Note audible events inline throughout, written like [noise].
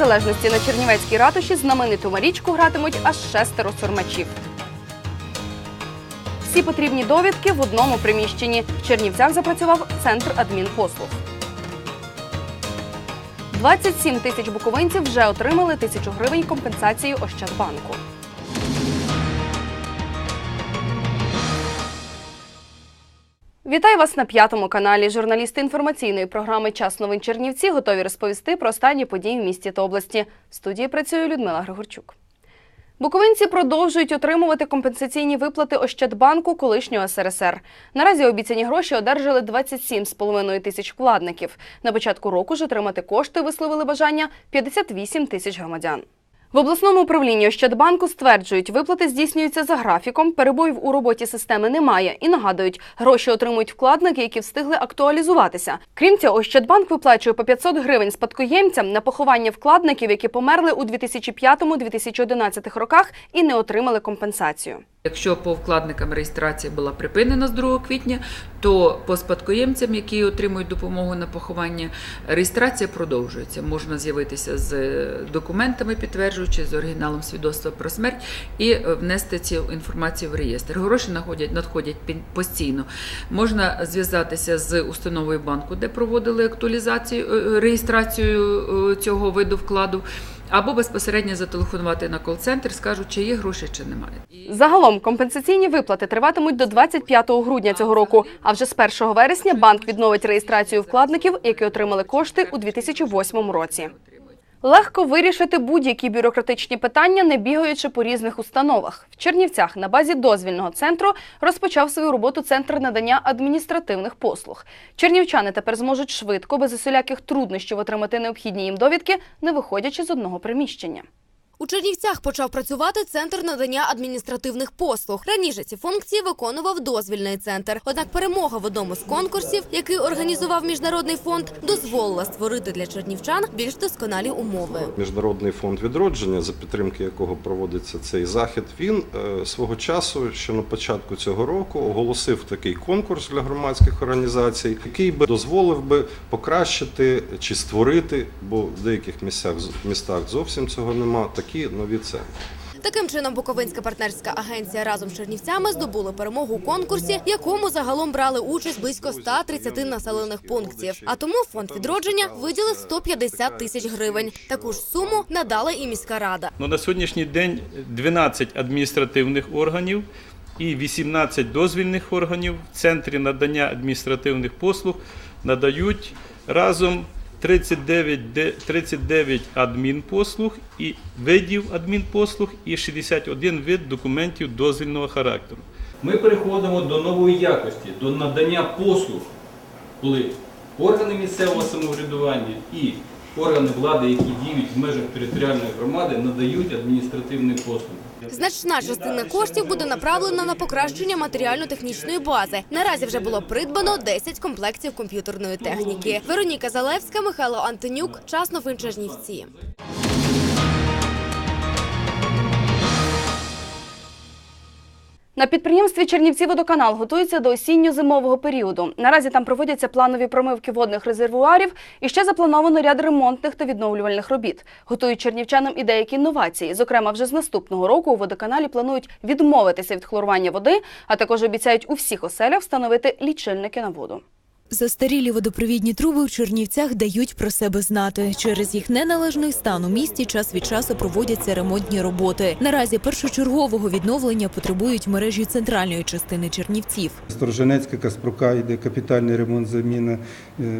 Незалежності на Чернівецькій ратуші знамениту Марічку гратимуть аж шестеро сурмачів. Всі потрібні довідки в одному приміщенні. В Чернівцях запрацював центр адмінпослуг. 27 тисяч буковинців вже отримали тисячу гривень компенсації Ощадбанку. Вітаю вас на п'ятому каналі. Журналісти інформаційної програми Час новин Чернівці готові розповісти про останні події в місті та області. В студії працює Людмила Григорчук. Буковинці продовжують отримувати компенсаційні виплати Ощадбанку колишнього СРСР. Наразі обіцяні гроші одержали 27,5 тисяч вкладників. На початку року ж отримати кошти висловили бажання 58 тисяч громадян. В обласному управлінні Ощадбанку стверджують, виплати здійснюються за графіком, перебоїв у роботі системи немає і нагадують, гроші отримують вкладники, які встигли актуалізуватися. Крім цього, Ощадбанк виплачує по 500 гривень спадкоємцям на поховання вкладників, які померли у 2005-2011 роках і не отримали компенсацію. Якщо по вкладникам реєстрація була припинена з 2 квітня, то по спадкоємцям, які отримують допомогу на поховання, реєстрація продовжується. Можна з'явитися з документами, підтверджуючи з оригіналом свідоцтва про смерть, і внести цю інформацію в реєстр. Гроші надходять, надходять постійно. Можна зв'язатися з установою банку, де проводили актуалізацію е, реєстрацію е, цього виду вкладу. Або безпосередньо зателефонувати на кол-центр, скажуть, чи є гроші, чи немає. Загалом компенсаційні виплати триватимуть до 25 грудня цього року. А вже з 1 вересня банк відновить реєстрацію вкладників, які отримали кошти у 2008 році. Легко вирішити будь-які бюрократичні питання, не бігаючи по різних установах. В Чернівцях на базі дозвільного центру розпочав свою роботу центр надання адміністративних послуг. Чернівчани тепер зможуть швидко, без усіляких труднощів отримати необхідні їм довідки, не виходячи з одного приміщення. У Чернівцях почав працювати центр надання адміністративних послуг. Раніше ці функції виконував дозвільний центр. Однак перемога в одному з конкурсів, який організував міжнародний фонд, дозволила створити для чернівчан більш досконалі умови. Міжнародний фонд відродження, за підтримки якого проводиться цей захід, він е, свого часу, ще на початку цього року, оголосив такий конкурс для громадських організацій, який би дозволив би покращити чи створити, бо в деяких місцях містах зовсім цього нема. Такі нові центри. Таким чином, Буковинська партнерська агенція разом з Чернівцями здобули перемогу у конкурсі, якому загалом брали участь близько 130 населених пунктів. А тому фонд відродження виділив 150 тисяч гривень. Таку ж суму надала і міська рада. Ну, на сьогоднішній день 12 адміністративних органів і 18 дозвільних органів в центрі надання адміністративних послуг надають разом 39, де- 39 адмінпослуг і видів адмінпослуг і 61 вид документів дозвільного характеру. Ми переходимо до нової якості, до надання послуг, коли органи місцевого самоврядування і органи влади, які діють в межах територіальної громади, надають адміністративні послуги. Значна частина коштів буде направлена на покращення матеріально-технічної бази. Наразі вже було придбано 10 комплектів комп'ютерної техніки. Вероніка Залевська, Михайло Антонюк. Час новин Чернівці. На підприємстві Чернівці водоканал готується до осінньо-зимового періоду. Наразі там проводяться планові промивки водних резервуарів і ще заплановано ряд ремонтних та відновлювальних робіт. Готують чернівчанам і деякі інновації. Зокрема, вже з наступного року у водоканалі планують відмовитися від хлорування води, а також обіцяють у всіх оселях встановити лічильники на воду. Застарілі водопровідні труби у Чернівцях дають про себе знати. Через їх неналежний стан у місті час від часу проводяться ремонтні роботи. Наразі першочергового відновлення потребують мережі центральної частини Чернівців. Стороженецька Каспрука йде капітальний ремонт заміни е,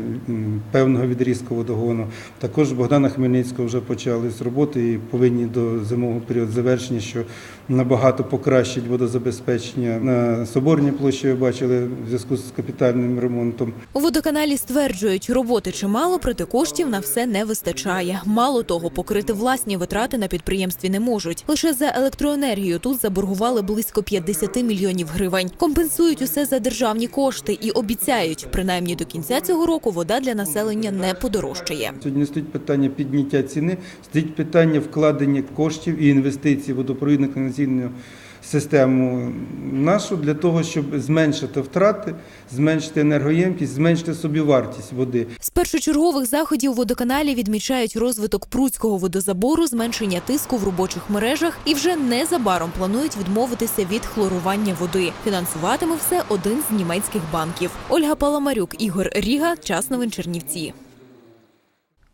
певного відрізку водогону. Також Богдана Хмельницького вже почались роботи і повинні до зимового періоду завершення, що набагато покращить водозабезпечення. На Соборній площі ви бачили в зв'язку з капітальним ремонтом. У водоканалі стверджують, роботи чимало, проте коштів на все не вистачає. Мало того, покрити власні витрати на підприємстві не можуть. Лише за електроенергію тут заборгували близько 50 мільйонів гривень. Компенсують усе за державні кошти і обіцяють, принаймні до кінця цього року вода для населення не подорожчає. Сьогодні стоїть питання підняття ціни, стоїть питання вкладення коштів і інвестицій в водопровідно каналізаційну систему нашу для того, щоб зменшити втрати, зменшити енергоємкість, зменшити собівартість води. З першочергових заходів водоканалі відмічають розвиток пруцького водозабору, зменшення тиску в робочих мережах і вже незабаром планують відмовитися від хлорування води. Фінансуватиме все один з німецьких банків. Ольга Паламарюк, Ігор Ріга. Час новин Чернівці.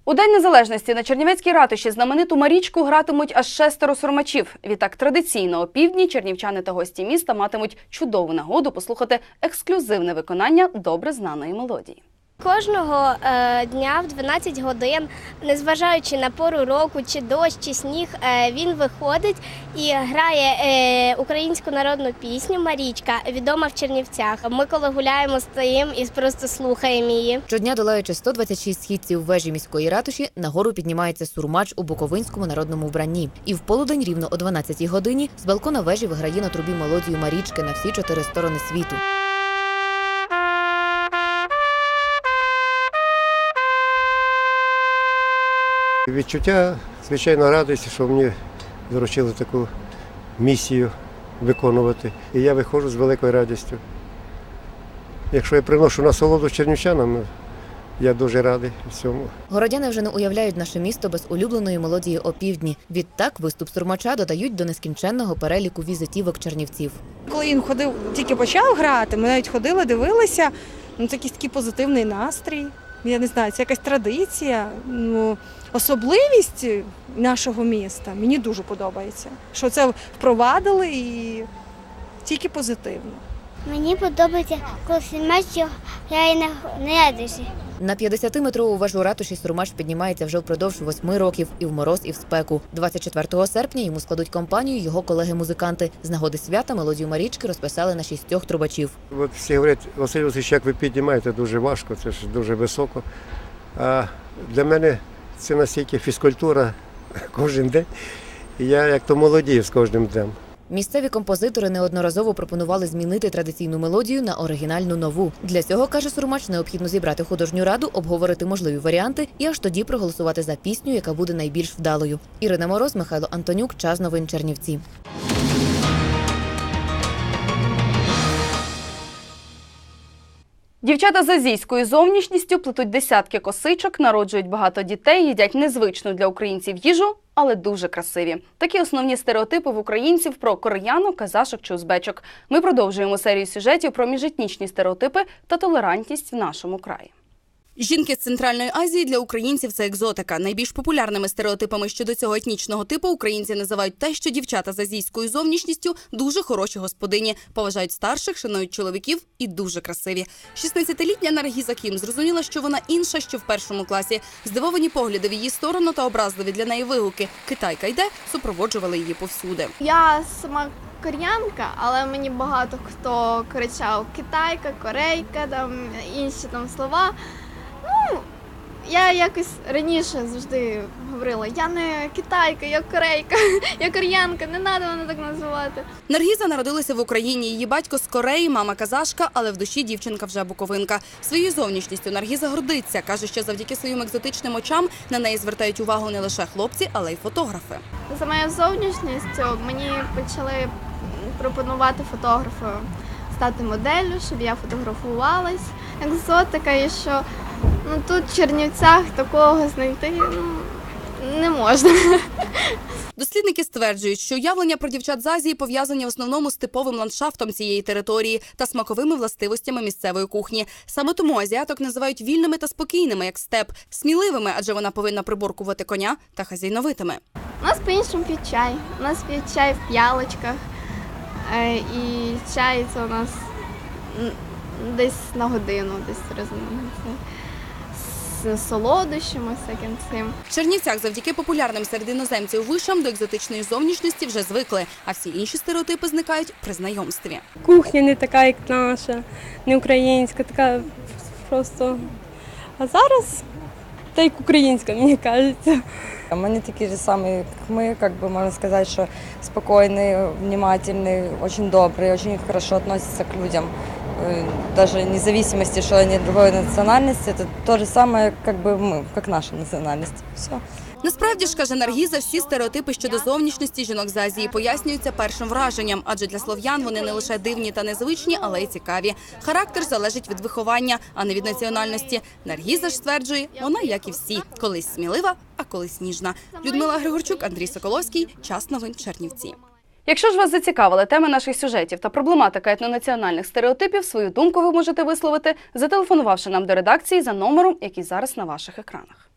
У День Незалежності на Чернівецькій ратуші знамениту Марічку гратимуть аж шестеро сурмачів. Відтак традиційно о півдні чернівчани та гості міста матимуть чудову нагоду послухати ексклюзивне виконання добре знаної мелодії. Кожного е, дня в 12 годин, незважаючи на пору року, чи дощ, чи сніг, е, він виходить і грає е, українську народну пісню Марічка, відома в Чернівцях. Ми коли гуляємо, стоїмо і просто слухаємо її. Щодня долаючи 126 східців вежі міської ратуші, нагору піднімається сурмач у Буковинському народному вбранні. І в полудень рівно о 12 годині з балкона вежі виграє на трубі мелодію Марічки на всі чотири сторони світу. Відчуття, звичайно, радості, що мені доручили таку місію виконувати. І я виходжу з великою радістю. Якщо я приношу насолоду чернівчанам, я дуже радий всьому. Городяни вже не уявляють наше місто без улюбленої мелодії опівдні. Відтак виступ сурмача додають до нескінченного переліку візитівок чернівців. Коли він ходив, тільки почав грати, ми навіть ходили, дивилися. Ну, це якийсь такий позитивний настрій. Я не знаю, це якась традиція, ну, особливість нашого міста. Мені дуже подобається, що це впровадили і тільки позитивно. Мені подобається, коли я і на радості. На 50-метрову вежу ратуші сурмач піднімається вже впродовж восьми років і в мороз, і в спеку. 24 серпня йому складуть компанію його колеги-музиканти. З нагоди свята мелодію Марічки розписали на шістьох трубачів. От всі говорять, Василь Васильович, як ви піднімаєте, дуже важко, це ж дуже високо. А для мене це настільки фізкультура [laughs] кожен день. Я як то молодію з кожним днем. Місцеві композитори неодноразово пропонували змінити традиційну мелодію на оригінальну нову. Для цього каже Сурмач, необхідно зібрати художню раду, обговорити можливі варіанти і аж тоді проголосувати за пісню, яка буде найбільш вдалою. Ірина Мороз, Михайло Антонюк, час новин Чернівці. Дівчата з азійською зовнішністю плетуть десятки косичок, народжують багато дітей, їдять незвичну для українців їжу, але дуже красиві. Такі основні стереотипи в українців про кореянок, казашок чи узбечок. Ми продовжуємо серію сюжетів про міжетнічні стереотипи та толерантність в нашому краї. Жінки з Центральної Азії для українців це екзотика. Найбільш популярними стереотипами щодо цього етнічного типу українці називають те, що дівчата з азійською зовнішністю дуже хороші господині, поважають старших, шанують чоловіків і дуже красиві. 16-літня Наргіза Кім зрозуміла, що вона інша, що в першому класі. Здивовані погляди в її сторону та образливі для неї вигуки «Китайка йде» супроводжували її повсюди. Я сама кореянка, але мені багато хто кричав китайка, корейка, там інші там слова. Ну, я якось раніше завжди говорила, я не китайка, я корейка, [laughs] я кореянка, не треба мене так називати. Наргіза народилася в Україні. Її батько з Кореї, мама казашка, але в душі дівчинка вже буковинка. Своєю зовнішністю Наргіза гордиться. каже, що завдяки своїм екзотичним очам на неї звертають увагу не лише хлопці, але й фотографи. За моєю зовнішністю мені почали пропонувати фотографи стати моделлю, щоб я фотографувалась. Екзотика, і що ну тут в Чернівцях такого знайти ну, не можна. Дослідники стверджують, що уявлення про дівчат з Азії пов'язані в основному з типовим ландшафтом цієї території та смаковими властивостями місцевої кухні. Саме тому азіаток називають вільними та спокійними, як степ, сміливими, адже вона повинна приборкувати коня та хазяйновитими. У нас по-іншому п'ють чай. У нас п'ють чай в п'ялочках. Е, І чай це у нас десь на годину, десь раз на це. З солодощами, всяким цим. В Чернівцях завдяки популярним серед іноземців вишам до екзотичної зовнішності вже звикли, а всі інші стереотипи зникають при знайомстві. Кухня не така, як наша, не українська, така просто. А зараз та як українська, мені кажеться. У мене такі ж самі, як ми, как бы можно сказать, что спокойный, внимательный, очень добрый, очень хорошо относится к людям. Э, Даже вне зависимости, что они другой национальности, это то же самое, как бы мы, как наша национальность. Все. Насправді ж каже Наргіза, всі стереотипи щодо зовнішності жінок з Азії пояснюються першим враженням, адже для слов'ян вони не лише дивні та незвичні, але й цікаві. Характер залежить від виховання, а не від національності. Наргіза ж стверджує, вона як і всі, колись смілива, а колись ніжна. Людмила Григорчук, Андрій Соколовський. Час новин Чернівці. Якщо ж вас зацікавили теми наших сюжетів та проблематика етнонаціональних стереотипів, свою думку ви можете висловити, зателефонувавши нам до редакції за номером, який зараз на ваших екранах.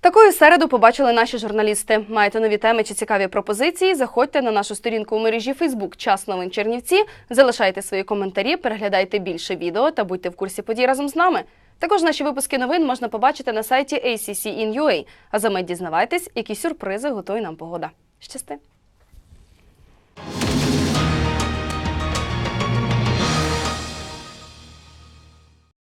Такою середу побачили наші журналісти. Маєте нові теми чи цікаві пропозиції? Заходьте на нашу сторінку у мережі Фейсбук Час новин Чернівці, залишайте свої коментарі, переглядайте більше відео та будьте в курсі подій разом з нами. Також наші випуски новин можна побачити на сайті ACC.in.ua. А за мить дізнавайтесь, які сюрпризи готує нам погода. Щасти!